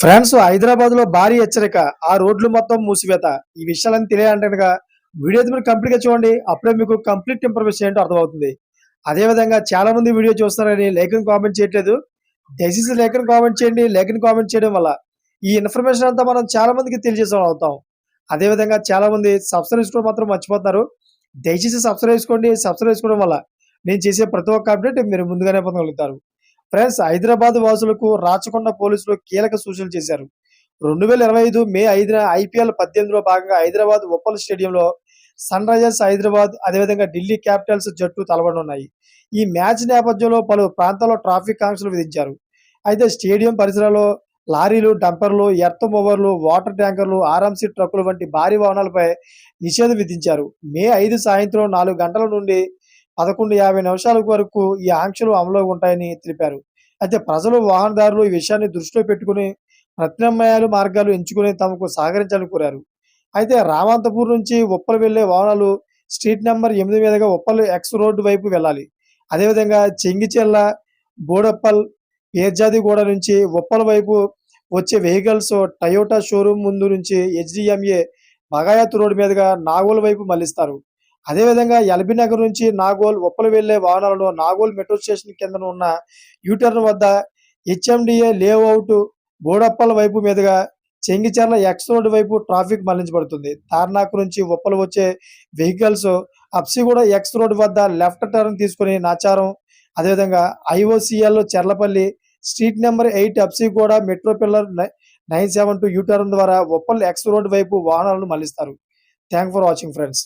France హైదరాబాద్లో భారీ హెచ్చరిక. ఆ రోడ్లు మొత్తం మూసివేత. ఈ విషయాలని తెలియాలంటే వీడియో మీరు కంప్లీట్గా చూడండి. అప్పుడే మీకు కంప్లీట్ ఇన్ఫర్మేషన్ ఏంటో అర్థమవుతుంది. అదే విధంగా చాలా మంది వీడియో చూస్తున్నారని లేఖను కామెంట్ చేయట్లేదు. దయచేసి లేఖను కామెంట్ చేయండి. లేఖను కామెంట్ చేయడం వల్ల ఈ ఇన్ఫర్మేషన్ అంతా మనం చాలా మందికి తెలియజేసే అవుతాం అదే విధంగా చాలా మంది సబ్స్క్రైబ్ చేసుకోవడం మాత్రం మర్చిపోతున్నారు. దయచేసి సబ్స్క్రైబ్ చేసుకోండి. సబ్స్క్రైబ్ చేసుకోవడం వల్ల నేను చేసే ప్రతి ఒక్క అప్డేట్ మీరు ముందుగానే పొందగలుగుతారు. ఫ్రెండ్స్ హైదరాబాద్ వాసులకు రాచకొండ పోలీసులు కీలక సూచనలు చేశారు. రెండు వేల ఇరవై ఐదు మే ఐదున ఐపీఎల్ పద్దెనిమిదిలో భాగంగా హైదరాబాద్ ఉప్పల్ స్టేడియంలో సన్ రైజర్స్ హైదరాబాద్ అదేవిధంగా ఢిల్లీ క్యాపిటల్స్ జట్టు తలబడనున్నాయి ఈ మ్యాచ్ నేపథ్యంలో పలు ప్రాంతాల్లో ట్రాఫిక్ ఆంక్షలు విధించారు. అయితే స్టేడియం పరిసరాల్లో లారీలు డంపర్లు ఎర్త్ మూవర్లు వాటర్ ట్యాంకర్లు ఆర్ఎంసీ ట్రక్కులు వంటి భారీ వాహనాలపై నిషేధం విధించారు. మే ఐదు సాయంత్రం నాలుగు గంటల నుండి పదకొండు యాభై నిమిషాల వరకు ఈ ఆంక్షలు అమలు ఉంటాయని తెలిపారు. అయితే ప్రజలు వాహనదారులు ఈ విషయాన్ని దృష్టిలో పెట్టుకుని ప్రత్యామ్నాయాలు మార్గాలు ఎంచుకుని తమకు సహకరించాలని కోరారు. అయితే రామంతపూర్ నుంచి ఉప్పలు వెళ్ళే వాహనాలు స్ట్రీట్ నెంబర్ ఎనిమిది మీదుగా ఉప్పల్ ఎక్స్ రోడ్డు వైపు వెళ్ళాలి. అదేవిధంగా చెంగిచెల్ల బోడప్పల్ పేర్జాదిగూడ నుంచి ఉప్పల వైపు వచ్చే వెహికల్స్ టయోటా షోరూమ్ ముందు నుంచి హెచ్డిఎంఏ బగాయత్ రోడ్డు మీదుగా నాగోల్ వైపు మళ్ళిస్తారు. అదేవిధంగా ఎల్బీ నగర్ నుంచి నాగోల్ ఉప్పలు వెళ్ళే వాహనాలను నాగోల్ మెట్రో స్టేషన్ కింద ఉన్న యూటర్న్ వద్ద హెచ్ఎండిఏ లేఅవుట్ బోడప్పల వైపు మీదుగా చెంగిచెర్ల ఎక్స్ రోడ్ వైపు ట్రాఫిక్ మళ్ళించబడుతుంది. తార్నాక్ నుంచి ఉప్పలు వచ్చే వెహికల్స్ అప్సిగూడ ఎక్స్ రోడ్ వద్ద లెఫ్ట్ టర్న్ తీసుకుని నాచారం. అదేవిధంగా IOCL Cherlapalli street number eight Habsiguda metro pillar nine seven two U turn ద్వారా ఉప్పల్ ఎక్స్ రోడ్ వైపు వాహనాలను మళ్ళిస్తారు. Thank for watching friends.